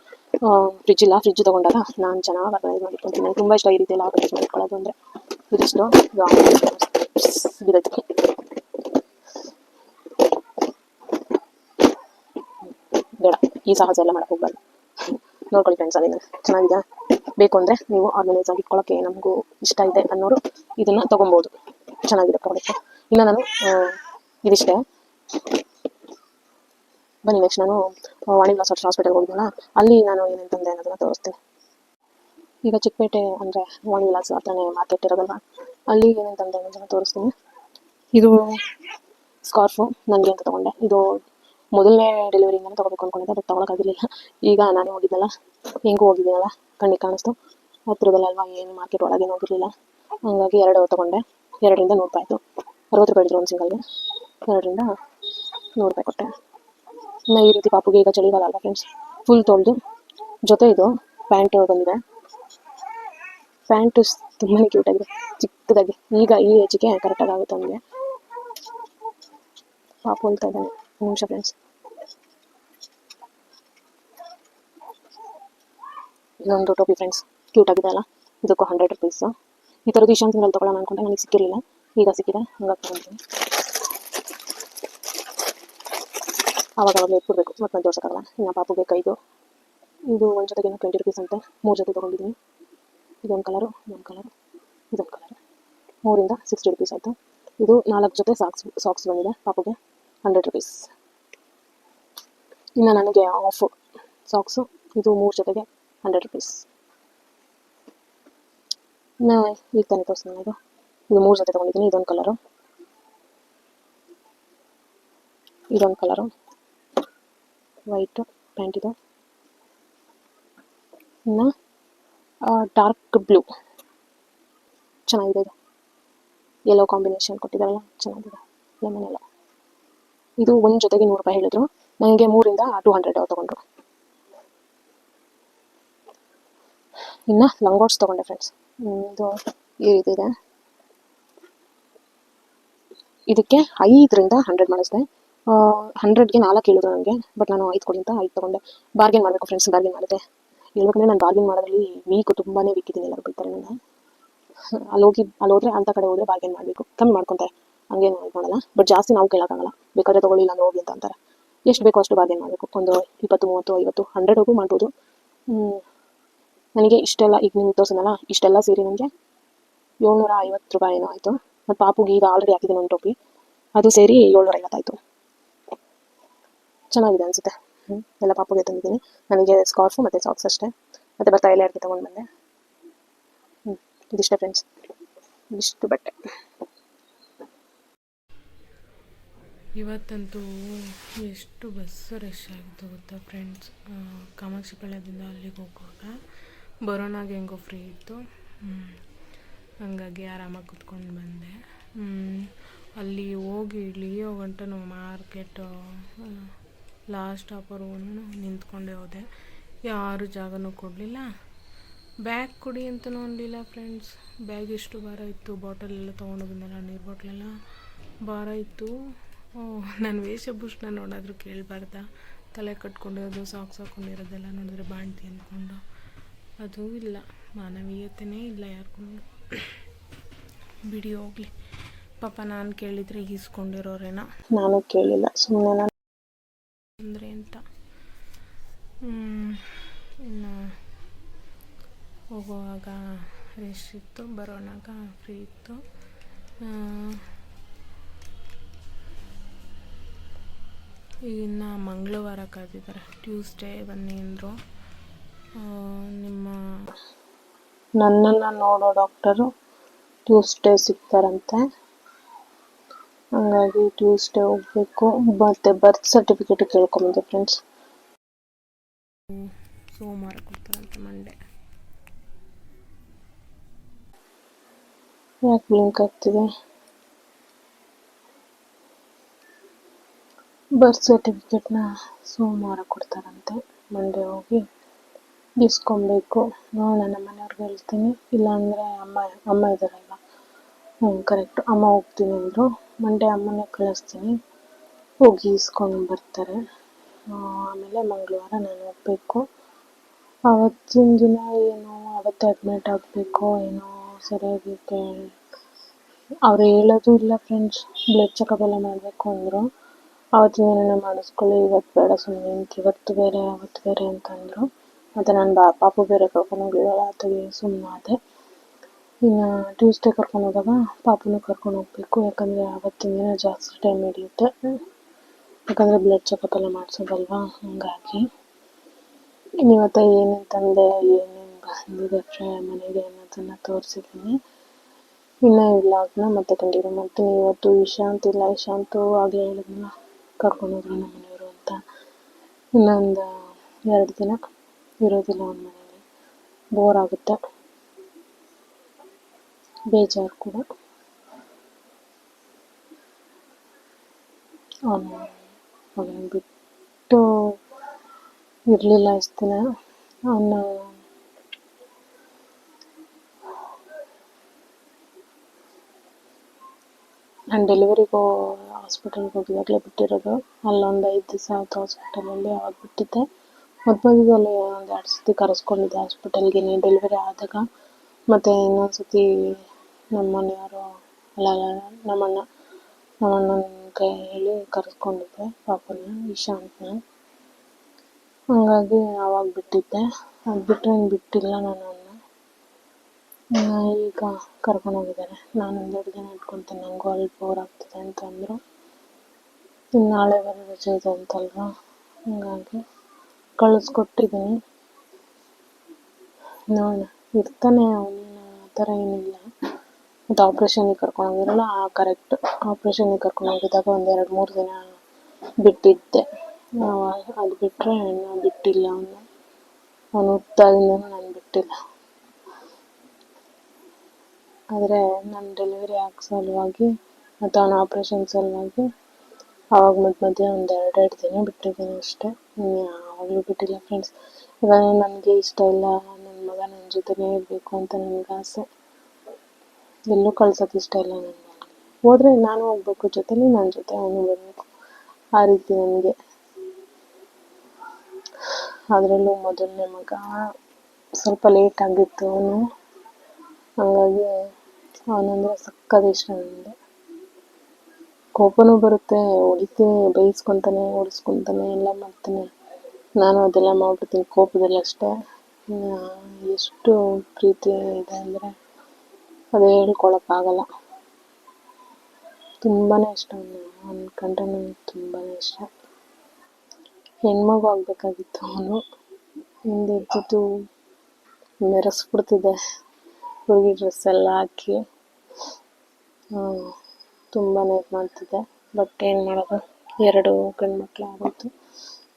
ಫ್ರಿಜ್ ಇಲ್ಲ ಫ್ರಿಜ್ ತೊಗೊಂಡಾಗ ನಾನು ಚೆನ್ನಾಗಿ ಆರ್ಗನೈಸ್ ಮಾಡ್ಕೊತೀನಿ. ತುಂಬ ಇಷ್ಟ ಈ ರೀತಿ ಎಲ್ಲ ಆರ್ಗನೈಸ್ ಮಾಡ್ಕೊಳ್ಳೋದು ಅಂದರೆ. ಇದಿಷ್ಟು. ಬಿದ್ದೈತೆ. ಬೇಡ, ಈ ಸಹಜ ಎಲ್ಲ ಮಾಡಕ್ಕೆ ಹೋಗ್ಬಾರ್ದು. ನೋಡ್ಕೊಳ್ಳಿ ಫ್ರೆಂಡ್ಸ್ ಅಲ್ಲಿ ಚೆನ್ನಾಗಿದೆ ಬೇಕು ಅಂದರೆ ನೀವು ಆರ್ಗನೈಸ್ ಆಗಿ ಇಟ್ಕೊಳ್ಳೋಕ್ಕೆ ನಮಗೂ ಇಷ್ಟ ಇದೆ ಅನ್ನೋರು ಇದನ್ನು ತೊಗೊಬೋದು. ಚೆನ್ನಾಗಿದೆ ಪ್ರಾಡಕ್ಟ್ ಇನ್ನು ನಾನು ಇದಿಷ್ಟೇ. ಬನ್ನಿ ನೆಕ್ಸ್ಟ್ ನಾನು ವಾಣಿ ವಿಲಾಸ್ ಹಾಸ್ಪಿಟಲ್ಗೆ ಹೋಗಿದ್ನಲ್ಲ, ಅಲ್ಲಿ ನಾನು ಏನಂತಂದೆ ತಂದೆ ಅನ್ನೋದನ್ನ ತೋರಿಸ್ತೀನಿ. ಈಗ ಚಿಕ್ಕಪೇಟೆ ಅಂದರೆ ವಾಣಿ ವಿಲಾಸ್ ಹತ್ರನೇ ಮಾರ್ಕೆಟ್ ಇರೋದಲ್ವ, ಅಲ್ಲಿ ಏನಂತಂದೆ ತಂದೆ ಅನ್ನೋದನ್ನ ತೋರಿಸ್ತೀನಿ. ಇದು ಸ್ಕಾರ್ಫು ನನಗೆ ಅಂತ ತೊಗೊಂಡೆ. ಇದು ಮೊದಲನೇ ಡೆಲಿವರಿಂಗನೇ ತೊಗೋಬೇಕು ಅಂದ್ಕೊಂಡಿದ್ದೆ ಬಟ್ ತೊಗೊಳಕ್ಕಾಗಿರಲಿಲ್ಲ ಈಗ ನಾನೇ ಹೋಗಿದ್ದಲ್ಲ, ಹೆಂಗೂ ಹೋಗಿದ್ದೀನಲ್ಲ, ಕಣ್ಣಿಗೆ ಕಾಣಿಸ್ತು. ಹತ್ರದಲ್ಲಲ್ವಾ ಏನು ಮಾರ್ಕೆಟ್ ಒಳಗೇನು ಹೋಗಿರಲಿಲ್ಲ. ಹಾಗಾಗಿ ಎರಡು ತೊಗೊಂಡೆ, ಎರಡರಿಂದ ನೂರು ರೂಪಾಯಿ ಆಯಿತು. ಅರವತ್ತು ರೂಪಾಯಿ ಇದ್ರು ಒಂದು ಸಿಂಗಲ್ಗೆ ಎರಡರಿಂದ ನೂರು ರೂಪಾಯಿ ಕೊಟ್ಟೆ. ಇನ್ನು ಈ ರೀತಿ ಪಾಪುಗೆ ಈಗ ಚಳಿಗಾಲ ಅಲ್ಲ ಫ್ರೆಂಡ್ಸ್ ಫುಲ್ ತೊಳೆದು ಜೊತೆ ಇದು ಪ್ಯಾಂಟ್ ಬಂದಿದೆ. ಪ್ಯಾಂಟು ತುಂಬಾ ಕ್ಯೂಟಾಗಿದೆ ಚಿಕ್ಕದಾಗಿ. ಈಗ ಈ ಏಜಿಗೆ ಕರೆಕ್ಟಾಗಿ ಆಗುತ್ತೆ ಅವನಿಗೆ. ಪಾಪು ಅಂತ ಇದ್ದಾನೆ. ನಿಮಿಷ ಫ್ರೆಂಡ್ಸ್ ಇದೊಂದು ಟೋಪಿ ಫ್ರೆಂಡ್ಸ್ ಕ್ಯೂಟ್ ಆಗಿದೆ ಅಲ್ಲ? ಇದಕ್ಕೂ ಹಂಡ್ರೆಡ್ ರುಪೀಸು ಈ ಥರದ್ದು ಇಶಾನ್ ಸಿಂಗಲ್ ತೊಗೊಳ್ಳೋಣ ಅನ್ಕೊಂಡೆ, ನನಗೆ ಸಿಕ್ಕಿರಲಿಲ್ಲ. ಈಗ ಸಿಕ್ಕಿದೆ, ಹಂಗಾಗಿ ಆವಾಗ ಬೇಕು ಇಟ್ಬಿಡ್ಬೇಕು ಮತ್ತೆ ನಾನು ತೋರ್ಸೋಕ್ಕಾಗಲ್ಲ ಇನ್ನು ಪಾಪುಗೆ ಕೈದು, ಇದು ಒಂದು ಜೊತೆಗೆ ಟ್ವೆಂಟಿ ರುಪೀಸ್ ಅಂತೆ ಮೂರು ಜೊತೆ ತೊಗೊಂಡಿದ್ದೀನಿ ಇದೊಂದು ಕಲರು ಇದೊಂದು ಕಲರು ಇದೊಂದು ಕಲರ್ ಮೂರಿಂದ ಸಿಕ್ಸ್ಟಿ ರುಪೀಸ್ ಆಯಿತು. ಇದು ನಾಲ್ಕು ಜೊತೆ ಸಾಕ್ಸ್ ಸಾಕ್ಸ್ ಬಂದಿದೆ ಪಾಪುಗೆ. ಹಂಡ್ರೆಡ್ ರುಪೀಸ್ ಇನ್ನು ನನಗೆ ಆಫ್ ಸಾಕ್ಸು ಇದು ಮೂರು ಜೊತೆಗೆ ಹಂಡ್ರೆಡ್ ರುಪೀಸ್ ನಾ ಈಗ ತಾನೇ ತೋರಿಸ್ತೀನಿ ಇದು ಇದು ಮೂರು ಜೊತೆ ತೊಗೊಂಡಿದ್ದೀನಿ ಇದೊಂದು ಕಲರು ಇದೊಂದು ಕಲರು ವೈಟ್, ಪ್ಯಾಂಟ್ ಇದು. ಇನ್ನು ಡಾರ್ಕ್ ಬ್ಲೂ ಚೆನ್ನಾಗಿದೆ ಇದು. ಯೆಲ್ಲೋ ಕಾಂಬಿನೇಷನ್ ಕೊಟ್ಟಿದ್ದಾರಲ್ಲ, ಚೆನ್ನಾಗಿದೆ. ಲೆಮನ್ ಎಲ್ಲ. ಇದು ಒಂದು ಜೊತೆಗೆ ನೂರು ರೂಪಾಯಿ ಹೇಳಿದ್ರು. ನನಗೆ ಮೂರಿಂದ ಟೂ ಹಂಡ್ರೆಡ್ ತೊಗೊಂಡ್ರು. ಇನ್ನು ಲಂಗೋಟ್ಸ್ ತೊಗೊಂಡೆ ಫ್ರೆಂಡ್ಸ್ ಇದು ಈ ರೀತಿ ಇದೆ. ಇದಕ್ಕೆ ಐದರಿಂದ ಹಂಡ್ರೆಡ್ ಮಾಡಿಸಿದೆ. ಹಂಡ್ರೆಡ್ಗೆ ನಾಲ್ಕು ಹೇಳಿದ್ರು ನನಗೆ ಬಟ್ ನಾನು ಐದು ಕೊಡಿ ಅಂತ ಐದು ತೊಗೊಂಡೆ. ಬಾರ್ಗೇನ್ ಮಾಡಬೇಕು ಫ್ರೆಂಡ್ಸ್ ಬಾರ್ಗೇನ್ ಮಾಡಿದೆ. ಹೇಳ್ಬೇಕಂದ್ರೆ ನಾನು ಬಾರ್ಗೇನ್ ಮಾಡೋದ್ರಲ್ಲಿ ವೀಕ್ ತುಂಬಾ ವೀಕ್ ಇದ್ದೀನಿ ಎಲ್ಲರೂ ಬೈತಾರೆ ನನ್ನ ಅಲ್ಲಿ ಹೋಗಿ, ಅಲ್ಲಿ ಹೋದ್ರೆ ಅಂತ ಕಡೆ ಹೋದ್ರೆ ಬಾರ್ಗೇನ್ ಮಾಡಬೇಕು. ಕಮ್ಮಿ ಮಾಡ್ಕೊತಾರೆ. ಹಂಗೇನು ಮಾಡಲ್ಲ. ಬಟ್ ಜಾಸ್ತಿ ನಾವು ಕೇಳೋಕ್ಕಾಗಲ್ಲ. ಬೇಕಾದ್ರೆ ತೊಗೊಳ್ಳಿಲ್ಲ ಅಂದ್ರೆ ಹೋಗಿ ಅಂತ ಅಂತಾರೆ. ಎಷ್ಟು ಬೇಕೋ ಅಷ್ಟು ಬಾರ್ಗೇನ್ ಮಾಡಬೇಕು. ಒಂದು ಇಪ್ಪತ್ತು, ಮೂವತ್ತು, ಐವತ್ತು ಹಂಡ್ರೆಡ್ ಹೋಗು ಮಾಡ್ಬೋದು. ನನಗೆ ಇಷ್ಟೆಲ್ಲ, ಈಗ ನಿಮ್ಗೆ ತೋರಿಸಿನಲ್ಲ ಇಷ್ಟೆಲ್ಲ ಸೇರಿ ನನಗೆ ಏಳ್ನೂರ ಐವತ್ತು ರೂಪಾಯಿ ಏನೋ ಆಯಿತು. ಮತ್ತು ಪಾಪುಗೆ ಈಗ ಆಲ್ರೆಡಿ ಹಾಕಿದ್ದೀನಿ ಒಂದು ಟೋಪಿ. ಅದು ಸೇರಿ ಏಳ್ನೂರ ಐವತ್ತಾಯಿತು. ಚೆನ್ನಾಗಿದೆ ಅನಿಸುತ್ತೆ. ಹ್ಞೂ ಎಲ್ಲ ಪಾಪುಗೆ ತಂದಿದ್ದೀನಿ. ನನಗೆ ಸ್ಕಾರ್ಫು ಮತ್ತು ಸಾಕ್ಸ್ ಅಷ್ಟೇ. ಮತ್ತು ಬರ್ತಾ ಎಲ್ಲ ಯಾರಿಗೆ ತೊಗೊಂಡು ಬಂದೆ? ಹ್ಞೂ ಇದಿಷ್ಟೇ ಫ್ರೆಂಡ್ಸ್ ಇದಿಷ್ಟು ಬಟ್ಟೆ. ಇವತ್ತಂತೂ ಎಷ್ಟು ಬಸ್ ರಶ್ ಆಗಿತ್ತು ಗೊತ್ತಾ ಫ್ರೆಂಡ್ಸ್ ಕಾಮಾಕ್ಷಿ ಪಾಳ್ಯದಿಂದ ಅಲ್ಲಿಗೆ ಹೋಗುವಾಗ. ಬರೋಣಾಗ ಹೆಂಗೋ ಫ್ರೀ ಇತ್ತು. ಹಂಗಾಗಿ ಆರಾಮಾಗಿ ಕುತ್ಕೊಂಡು ಬಂದೆ. ಅಲ್ಲಿ ಹೋಗಿ ಇಳಿಯೋ ನಾವು ಮಾರ್ಕೆಟು ಲಾಸ್ಟ್ ಸ್ಟಾಪರ್ಗೂ ನಿಂತ್ಕೊಂಡೇ ಹೋದೆ. ಯಾರು ಜಾಗನೂ ಕೊಡಲಿಲ್ಲ. ಬ್ಯಾಗ್ ಕೊಡಿ ಅಂತಲೂ ಅನ್ನಲಿಲ್ಲ ಫ್ರೆಂಡ್ಸ್. ಬ್ಯಾಗ್ ಎಷ್ಟು ಭಾರ ಇತ್ತು? ಬಾಟಲ್ ಎಲ್ಲ ತೊಗೊಂಡೋಗಿದ್ನಲ್ಲ ನೀರು ಬಾಟ್ಲೆಲ್ಲ? ಭಾರ ಇತ್ತು. ನಾನು ವೇಷಭೂಷಣ ನೋಡಾದರೂ ಕೇಳಬಾರ್ದ? ತಲೆ ಕಟ್ಕೊಂಡಿರೋದು ಸಾಕ್ಸ್ ಹಾಕ್ಕೊಂಡಿರೋದೆಲ್ಲ ನೋಡಿದ್ರೆ ಬಾಣ್ತಿ ಅಂದ್ಕೊಂಡು ಅದು ಇಲ್ಲ. ಮಾನವೀಯತೆಯೇ ಇಲ್ಲ ಯಾರಿಗೂ. ಬಿಡಿ ಹೋಗಲಿ. ಪಾಪ ನಾನು ಕೇಳಿದರೆ ಈಸ್ಕೊಂಡಿರೋರೇನೋ. ನಾನು ಕೇಳಿಲ್ಲ. ಸುಮ್ಮನೆ ನಾನು ಅಂದರೆ ಅಂತ ಹ್ಮ್. ಇನ್ನು ಹೋಗುವಾಗ ರಶ್ ಇತ್ತು ಬರೋಣಾಗ ಫ್ರೀ ಇತ್ತು ಇನ್ನು ಮಂಗಳವಾರ ಕರೆದಿದ್ದಾರೆ. ಟ್ಯೂಸ್ಡೇ ಬನ್ನಿ ಅಂದರು. ನಿಮ್ಮ ನನ್ನನ್ನು ನೋಡೋ ಡಾಕ್ಟರು ಟ್ಯೂಸ್ಡೇ ಸಿಗ್ತಾರಂತೆ. ಹಾಗಾಗಿ ಟ್ಯೂಸ್ಡೇ ಹೋಗಬೇಕು. ಮತ್ತೆ ಬರ್ತ್ ಸರ್ಟಿಫಿಕೇಟ್ ಕೇಳ್ಕೊಂಬಂದೆ ಫ್ರೆಂಡ್ಸ್ ಸೋಮವಾರ ಕೊಡ್ತಾರಂತೆ ಮಂಡೇ ಯಾಕೆ ಬ್ಲಿಂಕ್ ಆಗ್ತಿದೆ? ಬರ್ತ್ ಸರ್ಟಿಫಿಕೇಟ್ನ ಸೋಮವಾರ ಕೊಡ್ತಾರಂತೆ. ಮಂಡೇ ಹೋಗಿ ಇಸ್ಕೊಬೇಕು ನೋಡೋಣ ನಮ್ಮ ಮನೆಯವ್ರಿಗೆ ಹೇಳ್ತೀನಿ. ಇಲ್ಲಾಂದರೆ ಅಮ್ಮ ಅಮ್ಮ ಇದ್ದಾರಲ್ಲ. ಹ್ಞೂ ಕರೆಕ್ಟ್ ಅಮ್ಮ ಹೋಗ್ತೀನಿ ಅಂದರು. ಮಂಡೇ ಅಮ್ಮನೇ ಕಳಿಸ್ತೀನಿ. ಹೋಗಿ ಇಸ್ಕೊಂಡು ಬರ್ತಾರೆ. ಆಮೇಲೆ ಮಂಗಳವಾರ ನಾನು ಹೋಗ್ಬೇಕು. ಅವತ್ತಿನ ದಿನ ಏನು, ಅವತ್ತೇ ಅಡ್ಮಿಟ್ ಆಗಬೇಕು ಏನೋ ಸರಿಯಾಗಿ ಅವ್ರು ಹೇಳೋದು ಇಲ್ಲ ಫ್ರೆಂಡ್ಸ್ ಬ್ಲಡ್ ಚೆಕಪ್ ಎಲ್ಲ ಮಾಡಬೇಕು ಅಂದರು. ಅವತ್ತಿನ ಮಾಡಿಸ್ಕೊಳ್ಳಿ, ಇವತ್ತು ಬೇಡ ಸುಮ್ಮನೆ ಇವತ್ತು ಬೇರೆ, ಅವತ್ತು ಬೇರೆ ಅಂತಂದರು ಮತ್ತು ನಾನು ಬಾ, ಪಾಪು ಬೇರೆ ಕರ್ಕೊಂಡು ಹೋಗಿದ್ದಾಳೆ ಆತಗೆ ಸುಮ್ಮನೆ ಆದೆ. ಇನ್ನು ಟ್ಯೂಸ್ಡೇ ಕರ್ಕೊಂಡು ಹೋದಾಗ ಪಾಪುನೂ ಕರ್ಕೊಂಡು ಹೋಗ್ಬೇಕು. ಯಾಕಂದರೆ ಅವತ್ತಿನ ದಿನ ಜಾಸ್ತಿ ಟೈಮ್ ಹಿಡಿಯುತ್ತೆ. ಯಾಕಂದರೆ ಬ್ಲಡ್ ಚೆಕಪ್ ಎಲ್ಲ ಮಾಡಿಸೋದಲ್ವಾ? ಹಾಗಾಗಿ. ಇವತ್ತು ಏನೇನು ತಂದೆ, ಏನೇನು ಬಂದಿದೆ ಫ್ರೈ ಮನೆಗೆ ಅನ್ನೋದನ್ನು ತೋರಿಸಿದ್ದೀನಿ. ಇನ್ನು ಈ ವ್ಲಾಗ್ನ ಮತ್ತೆ ಕಂಟಿನ್ಯೂ ಮಾಡ್ತೀನಿ. ಇವತ್ತು ಇಶಾಂತ್ ಇಲ್ಲ ಇಶಾಂತು ಆಗಲೇ ಹೇಳಿದ್ನ ಕರ್ಕೊಂಡು ಹೋದ್ರು ನಮ್ಮ ಮನೆಯವರು ಅಂತ. ಇನ್ನೊಂದು ಎರಡು ದಿನ ಇರೋದಿಲ್ಲ ಅವ್ನ ಮನೆಯಲ್ಲಿ. ಬೋರ್ ಆಗುತ್ತೆ. ಬೇಜಾರು ಕೂಡ. ಅವನು ಅವನ ಬಿಟ್ಟು ಇರಲಿಲ್ಲ ಇಷ್ಟು ದಿನ. ಅವನ ನಾನು ಡೆಲಿವರಿಗೂ ಹಾಸ್ಪಿಟಲ್ಗೆ ಹೋಗಿದ್ದಾಗಲೇ ಬಿಟ್ಟಿರೋದು. ಅಲ್ಲೊಂದು ಐದು ದಿವಸ ಆಯಿತು ಹಾಸ್ಪಿಟಲಲ್ಲಿ ಅವಾಗ ಬಿಟ್ಟಿದ್ದೆ. ಮಧ್ಯದಲ್ಲಿ ಒಂದು ಎರಡು ಸತಿ ಕರೆಸ್ಕೊಂಡಿದ್ದೆ ಹಾಸ್ಪಿಟಲ್ಗೆ ಡೆಲಿವರಿ ಆದಾಗ ಮತ್ತು ಇನ್ನೊಂದು ಸತಿ ನಮ್ಮ ಮನೆಯವರು, ಅಲ್ಲ ನಮ್ಮಣ್ಣ ನಮ್ಮಣ್ಣನ ಕೈ ಹೇಳಿ ಕರೆಸ್ಕೊಂಡಿದ್ದೆ ಪಾಪನ ಇಶಾಂತ್ನ ಹಾಗಾಗಿ ಆವಾಗ ಬಿಟ್ಟಿದ್ದೆ. ಅದು ಬಿಟ್ಟರೆ ಬಿಟ್ಟಿಲ್ಲ ನಾನು. ಈಗ ಕರ್ಕೊಂಡು ಹೋಗಿದ್ದಾರೆ. ನಾನು ಎರಡು ದಿನ ಇಟ್ಕೊತೀನಿ. ನನಗೂ ಅಲ್ಲಿ ಬೋರ್ ಆಗ್ತದೆ ಅಂತ ಅಂದರು ಇನ್ನು ನಾಳೆ ಬೇರೆ ರಜೆ ಇದೆ ಅಂತಲ್ವಾ? ಹಾಗಾಗಿ ಕಳಿಸ್ಕೊಟ್ಟಿದ್ದೀನಿ ನೋಡೋಣ. ಇರ್ತಾನೆ ಅವನೇನು ಆ ಥರ ಏನಿಲ್ಲ. ಮತ್ತು ಆಪ್ರೇಷನ್ಗೆ ಕರ್ಕೊಂಡು ಹೋಗಿರಲ್ಲ, ಆ ಕರೆಕ್ಟ್ ಆಪ್ರೇಷನ್ಗೆ ಕರ್ಕೊಂಡು ಹೋಗಿದ್ದಾಗ ಒಂದು ಎರಡು ಮೂರು ದಿನ ಬಿಟ್ಟಿದ್ದೆ. ಅದು ಬಿಟ್ಟರೆ ನಾನು ಬಿಟ್ಟಿಲ್ಲ ಅವನು. ಅವನು ಹುಟ್ದಾಗಿಂದನೂ ನಾನು ಬಿಟ್ಟಿಲ್ಲ. ಆದರೆ ನನ್ನ ಡೆಲಿವರಿ ಆಗೋ ಸಲುವಾಗಿ ಮತ್ತು ಅವನ ಆಪ್ರೇಷನ್ ಸಲುವಾಗಿ ಆವಾಗ ಮಧ್ಯ ಮಧ್ಯೆ ಒಂದು ಎರಡೆರಡು ದಿನ ಬಿಟ್ಟಿದ್ದೀನಿ ಅಷ್ಟೇ. ಯಾವಾಗಲೂ ಬಿಟ್ಟಿಲ್ಲ ಫ್ರೆಂಡ್ಸ್ ಇವಾಗ ನನಗೆ ಇಷ್ಟ ಇಲ್ಲ ನನ್ನ ಮಗ ನನ್ನ ಜೊತೆನೇ ಇರಬೇಕು ಅಂತ ನನಗೆ ಆಸೆ. ಎಲ್ಲೂ ಕಳ್ಸೋಕೆ ಇಷ್ಟ ಇಲ್ಲ ನನಗೆ. ಹೋದರೆ ನಾನು ಹೋಗ್ಬೇಕು, ಜೊತೆಲಿ ನನ್ನ ಜೊತೆ ಅವನು ಬರಬೇಕು. ಆ ರೀತಿ ನನಗೆ. ಅದರಲ್ಲೂ ಮೊದಲನೇ ಮಗ ಸ್ವಲ್ಪ ಲೇಟ್ ಆಗಿತ್ತು ಅವನು. ಹಾಗಾಗಿ ಅವನಂದ್ರೆ ಸಕ್ಕತ್ ಇಷ್ಟ ನನಗೆ ಕೋಪನೂ ಬರುತ್ತೆ, ಹೊಡಿತೀನಿ ಬೈಸ್ಕೊತಾನೆ ಓಡಿಸ್ಕೊತಾನೆ, ಎಲ್ಲ ಮಾಡ್ತಾನೆ. ನಾನು ಅದೆಲ್ಲ ಮಾಡ್ಬಿಡ್ತೀನಿ, ಕೋಪದಲ್ಲಿ ಅಷ್ಟೇ. ಎಷ್ಟು ಪ್ರೀತಿ ಇದೆ ಅಂದರೆ ಅದು ಹೇಳ್ಕೊಳಕ್ಕಾಗಲ್ಲ. ತುಂಬಾ ಇಷ್ಟ ಅವನು. ಕಂಡ್ರೆ ನನಗೆ ತುಂಬಾ ಇಷ್ಟ. ಹೆಣ್ಮಗು ಆಗಬೇಕಾಗಿತ್ತು ಅವನು. ಹಿಂದೆ ಇದ್ದಿದ್ದು ಮೆರೆಸ್ಬಿಡ್ತಿದ್ದೆ. ಹುಡುಗಿ ಡ್ರೆಸ್ ಎಲ್ಲ ಹಾಕಿ ತುಂಬಾ ಇದು ಮಾಡ್ತಿದ್ದೆ. ಬಟ್ ಏನು ಮಾಡೋದು? ಎರಡು ಗಂಡು ಮಕ್ಕಳು ಆಗೋಯ್ತು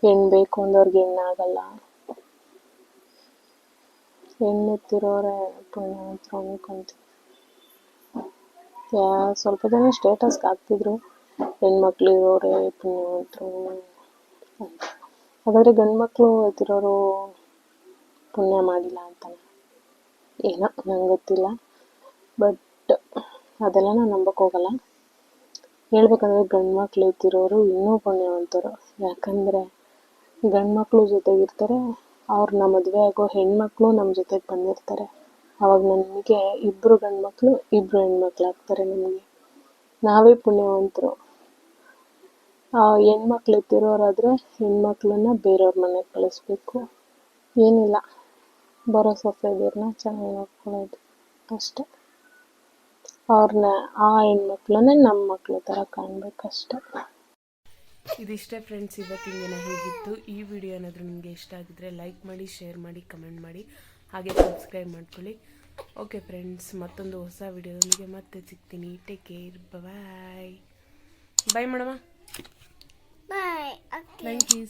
ಹೆಣ್ಣು ಬೇಕು ಅಂದವ್ರಿಗೆ ಹೆಣ್ಣಾಗಲ್ಲ ಹೆಣ್ಣೆತ್ತಿರೋರೆ ಅಂತ ಅನ್ಕೊಂತೀನಿ ಯಾ, ಸ್ವಲ್ಪ ಜನ ಸ್ಟೇಟಸ್ಗೆ ಹಾಕ್ತಿದ್ರು. ಹೆಣ್ಮಕ್ಳು ಇರೋರೆ ಪುಣ್ಯವಂತರು ಹಾಗಾದರೆ ಗಂಡು ಮಕ್ಕಳು ಎತ್ತಿರೋರು ಪುಣ್ಯ ಮಾಡಿಲ್ಲ ಅಂತಾನೆ. ಏನೋ ನಂಗೆ ಗೊತ್ತಿಲ್ಲ. ಬಟ್ ಅದೆಲ್ಲ ನಾನು ನಂಬಕ್ಕೆ ಹೋಗಲ್ಲ. ಹೇಳ್ಬೇಕಂದ್ರೆ ಗಂಡು ಮಕ್ಳು ಎತ್ತಿರೋರು ಇನ್ನೂ ಪುಣ್ಯವಂತರು. ಯಾಕಂದರೆ ಗಂಡು ಮಕ್ಕಳು ಜೊತೆಗಿರ್ತಾರೆ ನಮ್ಮ ಮದುವೆ ಆಗೋ ಹೆಣ್ಮಕ್ಳು ನಮ್ಮ ಜೊತೆಗೆ ಬಂದಿರ್ತಾರೆ. ಅವಾಗ ನಮಗೆ ಇಬ್ಬರು ಗಂಡು ಮಕ್ಕಳು ಇಬ್ಬರು ಹೆಣ್ಮಕ್ಳು ಆಗ್ತಾರೆ ನಮಗೆ. ನಾವೇ ಪುಣ್ಯವಂತರು. ಹೆಣ್ಮಕ್ಳು ಎತ್ತಿರೋರಾದರೆ ಹೆಣ್ಮಕ್ಳನ್ನ ಬೇರೆಯವ್ರ ಮನೆಗೆ ಕಳಿಸ್ಬೇಕು. ಏನಿಲ್ಲ. ಬರೋ ಸೊಸೆದಿರನ್ನ ಚೆನ್ನಾಗಿ ನೋಡ್ಕೊಳ್ಳೋದು ಅಷ್ಟೆ. ಅವ್ರನ್ನ ಆ ಹೆಣ್ಮಕ್ಳನ್ನೇ ನಮ್ಮ ಮಕ್ಳ ಥರ ಕಾಣಬೇಕಷ್ಟೆ. ಇದಿಷ್ಟೇ ಫ್ರೆಂಡ್ಸ್ ಇವತ್ತಿನ ದಿನ ಹೇಗಿತ್ತು? ಈ ವಿಡಿಯೋ ಏನಾದರೂ ನಿಮಗೆ ಇಷ್ಟ ಆಗಿದ್ರೆ ಲೈಕ್ ಮಾಡಿ ಶೇರ್ ಮಾಡಿ ಕಮೆಂಟ್ ಮಾಡಿ ಹಾಗೆ ಸಬ್ಸ್ಕ್ರೈಬ್ ಮಾಡ್ಕೊಳ್ಳಿ. ಓಕೆ ಫ್ರೆಂಡ್ಸ್ ಮತ್ತೊಂದು ಹೊಸ ವಿಡಿಯೋದೊಂದಿಗೆ ಮತ್ತೆ ಸಿಗ್ತೀನಿ. Take care bye bye madam bye. Thank you